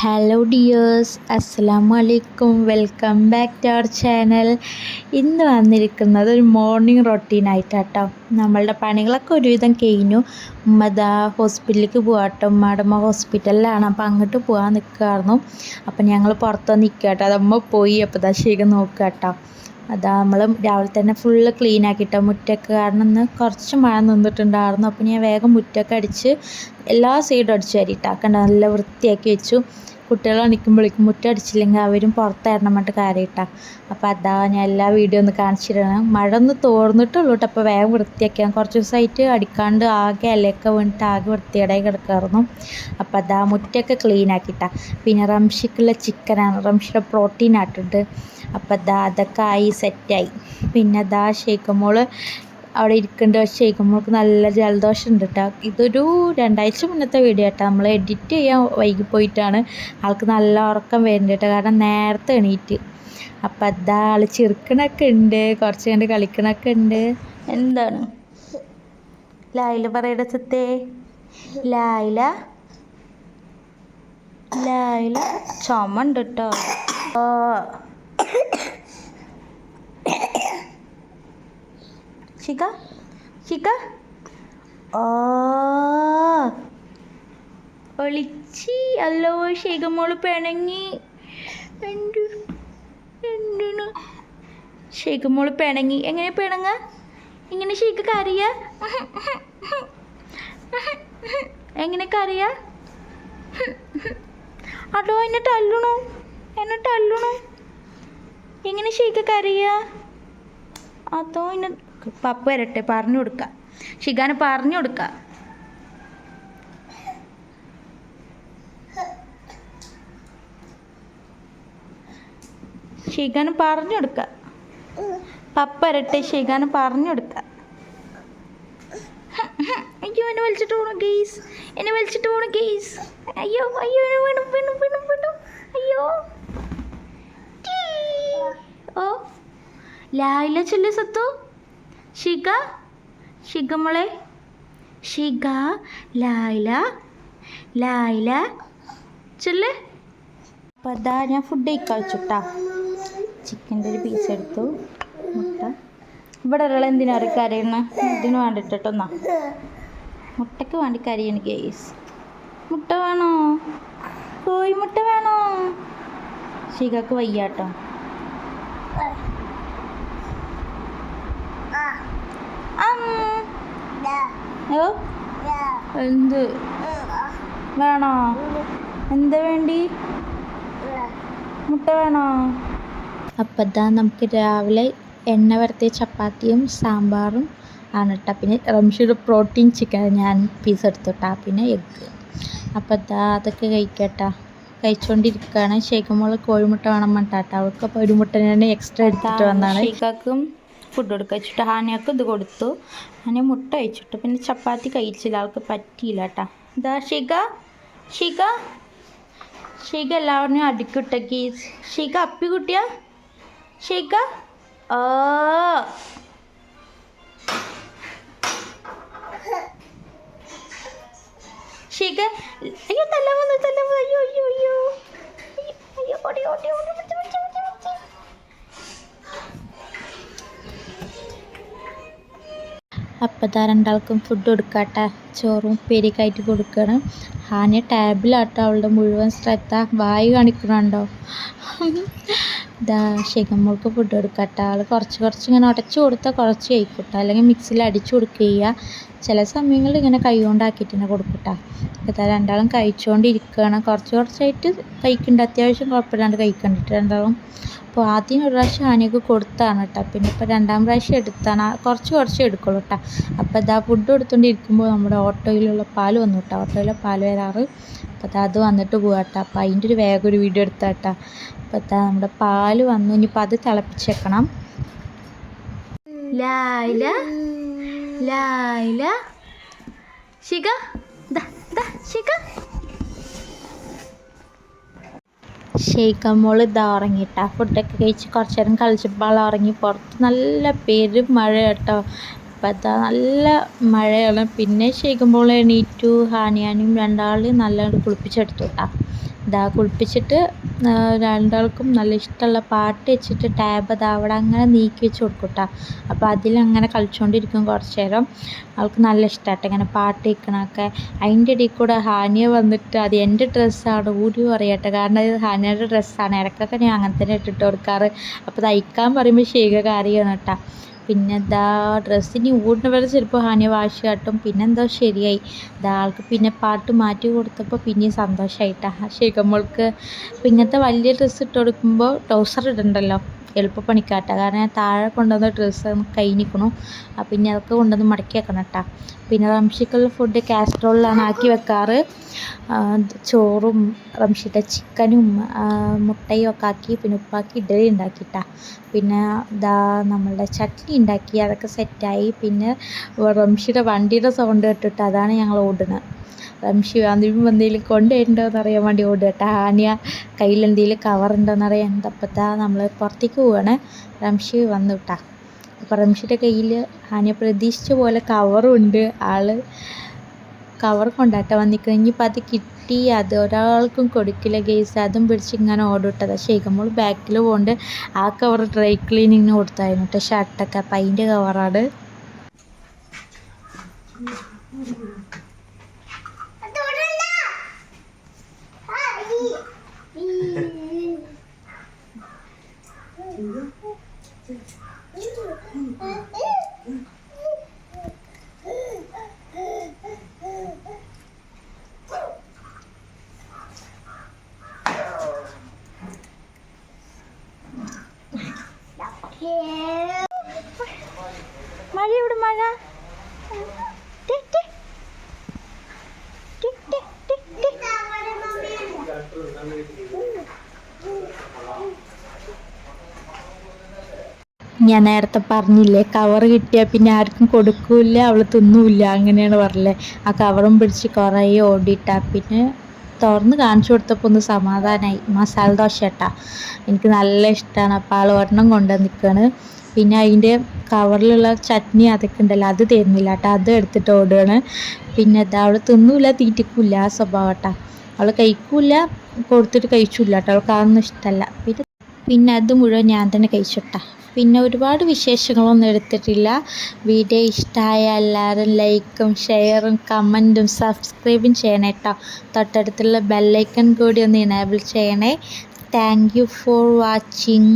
Hello dears അസ്സലാമു അലൈക്കും welcome back to our channel ഇന്ന് വന്നിരിക്കുന്നത് ഒരു മോർണിംഗ് റൊട്ടീനായിട്ടാട്ടോ നമ്മളുടെ പണികളൊക്കെ ഒരുവിധം കഴിഞ്ഞു. ഉമ്മദാ ഹോസ്പിറ്റലിലേക്ക് പോകാട്ടോ ഉമ്മയുടെ ഉമ്മ ഹോസ്പിറ്റലിലാണ് അപ്പോൾ അങ്ങോട്ട് പോകാൻ നിൽക്കുമായിരുന്നു അപ്പോൾ ഞങ്ങൾ പുറത്ത് നിൽക്കുക കേട്ടോ അതമ്മ പോയി. അപ്പോൾ ദശ നോക്കുക കേട്ടോ അതാ നമ്മൾ രാവിലെ തന്നെ ഫുള്ള് ക്ലീൻ ആക്കിയിട്ടോ മുറ്റൊക്കെ കാരണം ഇന്ന് കുറച്ച് മഴ നിന്നിട്ടുണ്ടായിരുന്നു. അപ്പോൾ ഞാൻ വേഗം മുറ്റൊക്കെ അടിച്ച് എല്ലാ സൈഡും അടിച്ചു വാരിയിട്ടാക്കണ്ട നല്ല വൃത്തിയാക്കി വെച്ചു. കുട്ടികൾ എണിക്കുമ്പോഴേക്കും മുറ്റടിച്ചില്ലെങ്കിൽ അവരും പുറത്തായിരുന്നു പറഞ്ഞിട്ട് കാര്യമിട്ടാ അപ്പോൾ അതാ ഞാൻ എല്ലാ വീഡിയോ ഒന്ന് കാണിച്ചിരുന്നു മഴ ഒന്ന് തോർന്നിട്ടുള്ളൂ കേട്ടോ അപ്പോൾ വേഗം വൃത്തിയാക്കിയാൽ കുറച്ച് ദിവസമായിട്ട് അടിക്കാണ്ട് ആകെ ഇലയൊക്കെ വീണിട്ട് ആകെ വൃത്തിയേടായി കിടക്കായിരുന്നു. അപ്പോൾ അതാ മുറ്റൊക്കെ ക്ലീൻ ആക്കിയിട്ടാ. പിന്നെ റംഷിക്കുള്ള ചിക്കനാണ് റംഷിയുടെ പ്രോട്ടീൻ ആട്ടിട്ട് അപ്പോൾ അതാ അതൊക്കെ ആയി സെറ്റായി പിന്നെ അതാ ഷെയ്ക്കുമ്പോൾ അവിടെ ഇരിക്കേണ്ട. ഷെയ്ക്കുമ്പോൾക്ക് നല്ല ജലദോഷം ഉണ്ട് കേട്ടോ ഇതൊരു രണ്ടാഴ്ച മുന്നത്തെ വീഡിയോ കേട്ടോ നമ്മൾ എഡിറ്റ് ചെയ്യാൻ വൈകി പോയിട്ടാണ് ആൾക്ക് നല്ല ഉറക്കം വരുന്നുണ്ട് കേട്ടോ കാരണം നേരത്തെ എണീറ്റ്. അപ്പം അതാ ആൾ ചിരിക്കണൊക്കെ ഉണ്ട്. കുറച്ച് കണ്ട് കളിക്കണൊക്കെ ഉണ്ട്. എന്താണ്? ലായില പറയുടെ സത്തേ ലായില? ലായില? ചുമ ഉണ്ട് കേട്ടോ ഓ ശിഖ ശിഖ ഓ ഒളിച്ചി. അല്ലോ ശേഖമോൾ പിണങ്ങി. ശേഖമോൾ പിണങ്ങി. എങ്ങനെ പിണങ്ങ? ഇങ്ങനെ ശേഖ കറിയ എങ്ങനെ കറിയ അതോ എന്നെ തല്ലണു. എന്നെ തല്ലണു. എങ്ങനെ ശേഖ കറിയ അതോ എന്നെ പപ്പ വരട്ടെ പറഞ്ഞു കൊടുക്കാം. ഷിഗാന് പറഞ്ഞു കൊടുക്കാം. ഷിഗാന് പറഞ്ഞു കൊടുക്കാം. പപ്പ വരട്ടെ ഷിഗാന് പറഞ്ഞു കൊടുക്കാം. അയ്യോ എന്നെ വലിച്ചിട്ട് പോണു ഗെയ്സ്. എന്നെ വലിച്ചിട്ട് പോണു ഗെയ്സ്. അയ്യോ അയ്യോ വീണു വീണു വീണു വീണു. അയ്യോ. ഓ. ലായില ചെല്ലു സത്തു. ഷിക ഷിക മോളെ. ഷിക ലായില ലായില. ചൊല്ല്. അപ്പോൾ അതാ ഞാൻ ഫുഡ് കഴിക്കാൻ വെച്ചുട്ടാ ചിക്കന്റെ ഒരു പീസ് എടുത്തു. മുട്ട. ഇവിടെ ഒരാൾ എന്തിനാ അറിയ കരയണ? ഇതിന് വേണ്ടിയിട്ടൊന്നാ മുട്ടയ്ക്ക് വേണ്ടി കരയണ് ഗേസ് മുട്ട വേണോ? കോഴി മുട്ട വേണോ? ശിഖക്ക് വയ്യാട്ടോ അം. ഓ എന്ത്? വേണോ? എന്താ വേണ്ടി? മുട്ട വേണോ? അപ്പം ഇതാ നമുക്ക് രാവിലെ എണ്ണ വരത്തിയ ചപ്പാത്തിയും സാമ്പാറും ആണ് കേട്ടോ പിന്നെ റംഷിയുടെ പ്രോട്ടീൻ ചിക്കൻ ഞാൻ പീസ് എടുത്തുട്ടാ പിന്നെ എഗ്ഗ് അപ്പം ഇതാ അതൊക്കെ കഴിക്കട്ടാ. കഴിച്ചുകൊണ്ടിരിക്കുകയാണ് ശേഖമോൾ കോഴിമുട്ട വേണം പറഞ്ഞിട്ടാ അവൾക്ക് അപ്പോൾ ഒരു മുട്ട ഞാൻ എക്സ്ട്രാ എടുത്തിട്ട് വന്നതാണ്. ഷേക്കാക്കും ഫുഡ് കൊടുക്കുക വെച്ചിട്ട് ഹാനിയാക്ക് ഇത് കൊടുത്തു ഹാനിയ മുട്ട കഴിച്ചിട്ട് പിന്നെ ചപ്പാത്തി കഴിച്ചില്ല ആൾക്ക് പറ്റിയില്ല കേട്ടാ ഇതാ ഷിക ഷിക ഷിക എല്ലാവരും അടിക്കുട്ടക്കി ഷിക അപ്പി കുട്ടിയാ ഷിക ഓ ഷിക അയ്യോ അപ്പത്താ രണ്ടാൾക്കും ഫുഡ് കൊടുക്കാട്ടെ. ചോറും പെരിക്കായിട്ട് കൊടുക്കണം. ഹാനിയ ടാബിലാട്ടോ അവളുടെ മുഴുവൻ ശ്രദ്ധ വായി കാണിക്കണുണ്ടോ? ഇതാ ശിഖമ്മൾക്ക് ഫുഡ് കൊടുക്കട്ടെ. അവൾ കുറച്ച് കുറച്ച് ഇങ്ങനെ ഉടച്ചു കൊടുത്താൽ കുറച്ച് കഴിക്കട്ടെ. അല്ലെങ്കിൽ മിക്സിയിൽ അടിച്ചു കൊടുക്കുക ചെയ്യുക ചില സമയങ്ങളിൽ ഇങ്ങനെ കൈ കൊണ്ടാക്കിയിട്ട് തന്നെ കൊടുക്കട്ടെ. ഇതാ രണ്ടാളും കഴിച്ചുകൊണ്ടിരിക്കുകയാണ്. കുറച്ച് കുറച്ചായിട്ട് കഴിക്കുന്നുണ്ട് അത്യാവശ്യം കുഴപ്പമില്ലാണ്ട് കഴിക്കുന്നുണ്ട് രണ്ടാളും. അപ്പോൾ ആദ്യം ഒരു പ്രാവശ്യം ആനയൊക്കെ കൊടുത്താണ് കേട്ടോ. പിന്നെ ഇപ്പോൾ രണ്ടാം പ്രാവശ്യം എടുത്താണ്. കുറച്ച് കുറച്ച് എടുക്കുള്ളൂ കേട്ടോ. അപ്പോൾ ഇതാ ഫുഡ് കൊടുത്തുകൊണ്ടിരിക്കുമ്പോൾ നമ്മുടെ ഓട്ടോയിലുള്ള പാൽ വന്നു കേട്ടോ. ഓട്ടോയിലെ പാൽ വരാറ്. അപ്പോൾ അത് വന്നിട്ട് പോകാം കേട്ടോ. അപ്പോൾ അതിന്റെ ഒരു വേഗം ഒരു വീഡിയോ എടുത്താ കേട്ടോ. അപ്പോൾ ഇതാ നമ്മുടെ പാൽ വന്നു. ഇനിയിപ്പോൾ അത് തിളപ്പിച്ചേക്കണം. ലായില ലായില. ശിഖ ദാ ശിഖ. ഷെയ്ഖമ്മോൾ ഇതാ ഉറങ്ങിയിട്ടാ ഫുഡൊക്കെ കഴിച്ച് കുറച്ച് നേരം കളിച്ചപ്പോൾ ആൾ ഉറങ്ങി പുറത്ത് നല്ല പെരും മഴ കേട്ടോ അപ്പം അതാ നല്ല മഴയാണ്. പിന്നെ ശരിക്കുമ്പോൾ എണീറ്റു ഹാനിയാനും രണ്ടാളും നല്ലോണം കുളിപ്പിച്ചെടുത്തു കേട്ടോ ഇതാ കുളിപ്പിച്ചിട്ട് രണ്ടാൾക്കും നല്ല ഇഷ്ടമുള്ള പാട്ട് വെച്ചിട്ട് ടാബ് അതാ അവിടെ അങ്ങനെ നീക്കി വെച്ച് കൊടുക്കും കേട്ടോ അപ്പോൾ അതിലങ്ങനെ കളിച്ചുകൊണ്ടിരിക്കും കുറച്ച് നേരം. അവൾക്ക് നല്ല ഇഷ്ടമായിട്ട് ഇങ്ങനെ പാട്ട് കേൾക്കണമൊക്കെ അതിന്റെ ഇടയിൽ കൂടെ ഹാനിയ വന്നിട്ട് അത് എന്റെ ഡ്രസ്സാണ് ഊരി പറയട്ടെ. കാരണം ഇത് ഹാനിയയുടെ ഡ്രസ്സാണ്. ഇടയ്ക്കൊക്കെ ഞാൻ അങ്ങനെ തന്നെ ഇട്ടിട്ട് കൊടുക്കാറ്. അപ്പോൾ തയ്ക്കാൻ പറയുമ്പോൾ ശീകകാരിയാണ് കേട്ടോ. പിന്നെ ദാ ഡ്രസ്സിന് ഊടിന് വരെ ചിലപ്പോൾ ഹാനിയ വാഷ് കാട്ടും. പിന്നെ എന്തോ ശരിയായി ദാൾക്ക് പിന്നെ പാട്ട് മാറ്റി കൊടുത്തപ്പോൾ പിന്നെയും സന്തോഷമായിട്ടാണ് ശേഖമ്മൾക്ക് ഇപ്പം ഇങ്ങനത്തെ വലിയ ഡ്രസ്സ് ഇട്ട് കൊടുക്കുമ്പോൾ ട്രൗസർ ഇടണ്ടല്ലോ. എളുപ്പപ്പണിക്കാട്ട കാരണം ഞാൻ താഴെ കൊണ്ടുവന്ന ഡ്രസ്സ് കഴിഞ്ഞിരിക്കണു അപ്പം ഇനി അതൊക്കെ കൊണ്ടുവന്ന് മടക്കി വെക്കണം കേട്ടോ പിന്നെ റംഷിക്കുള്ള ഫുഡ് കാസ്ട്രോളിലാണ് ആക്കി വെക്കാറ്. ചോറും റംഷിയുടെ ചിക്കനും മുട്ടയും ഒക്കെ ആക്കി പിന്നെ ഉപ്പാക്കി ഇഡലി ഉണ്ടാക്കിയിട്ടാ പിന്നെ ഇതാ നമ്മളുടെ ചട്നി ഉണ്ടാക്കി. അതൊക്കെ സെറ്റായി പിന്നെ റംഷിയുടെ വണ്ടിയുടെ സൗണ്ട് കേട്ടിട്ട് അതാണ് ഞങ്ങൾ ഓടുന്നത്. റംഷി എന്തെങ്കിലും എന്തെങ്കിലും കൊണ്ടുവരുന്നുണ്ടോ എന്ന് അറിയാൻ വേണ്ടി ഓടുക ടാനിയ ആനിയ കയ്യിൽ എന്തെങ്കിലും കവറുണ്ടോ എന്ന് അറിയാൻ എന്തപ്പത്താ നമ്മൾ പുറത്തേക്ക് പോവാണ്. റംഷി വന്നു കേട്ടാ അപ്പോൾ റംഷിയുടെ കയ്യിൽ ഹാനിയ പ്രതീക്ഷിച്ച പോലെ കവറും ഉണ്ട് ആൾ കവർ കൊണ്ടാട്ട വന്നിരിക്കുന്നത് ഇനിയിപ്പോൾ അത് കിട്ടി അത് ഒരാൾക്കും കൊടുക്കില്ല ഗേസ്. അതും പിടിച്ച് ഇങ്ങനെ ഓടിട്ടത് പക്ഷേ ഷെയ്ഖമോൾ ബാക്കിൽ പോകുന്നുണ്ട് ആ കവർ ഡ്രൈ ക്ലീനിങ്ങിന് കൊടുത്തായിരുന്നു കേട്ടോ. ഷർട്ടൊക്കെ അപ്പം അതിന്റെ കവറാണ്. മഴ ഇവിടെ മഴ ടി, ടി. ടി, ടി, ടി, ടി. ഞാൻ നേരത്തെ പറഞ്ഞില്ലേ കവർ കിട്ടിയാൽ പിന്നെ ആർക്കും കൊടുക്കൂല അവൾ തിന്നൂല്ല അങ്ങനെയാണ് പറഞ്ഞത് ആ കവറും പിടിച്ച് കുറേ ഓടിയിട്ടാ. പിന്നെ തുറന്ന് കാണിച്ചു കൊടുത്തപ്പോൾ ഒന്ന് സമാധാനമായി മസാല ദോശ കേട്ടാ എനിക്ക് നല്ല ഇഷ്ടമാണ് അപ്പോൾ ആൾ ഒരെണ്ണം കൊണ്ട് നിൽക്കുകയാണ് പിന്നെ അതിന്റെ കവറിലുള്ള ചട്നി അതൊക്കെ ഉണ്ടല്ലോ അത് തരുന്നില്ല കേട്ടോ അത് എടുത്തിട്ട് ഓടുകയാണ് പിന്നെ എന്താ അവൾ തിന്നൂല തീറ്റിക്കൂല ആ സ്വഭാവം കേട്ടോ അവൾ കഴിക്കൂല കൊടുത്തിട്ട് കഴിച്ചില്ല കേട്ടോ അവൾക്ക് അതൊന്നും ഇഷ്ടമല്ല പിന്നെ പിന്നെ അത് മുഴുവൻ ഞാൻ തന്നെ കഴിച്ചിട്ടാ. പിന്നെ ഒരുപാട് വിശേഷങ്ങളൊന്നും എടുത്തിട്ടില്ല. വീഡിയോ ഇഷ്ടമായ എല്ലാവരും ലൈക്കും ഷെയറും കമന്റും സബ്സ്ക്രൈബും ചെയ്യണേ കേട്ടോ തൊട്ടടുത്തുള്ള ബെല്ലൈക്കൺ കൂടി ഒന്ന് ഇനേബിൾ ചെയ്യണേ. Thank you for watching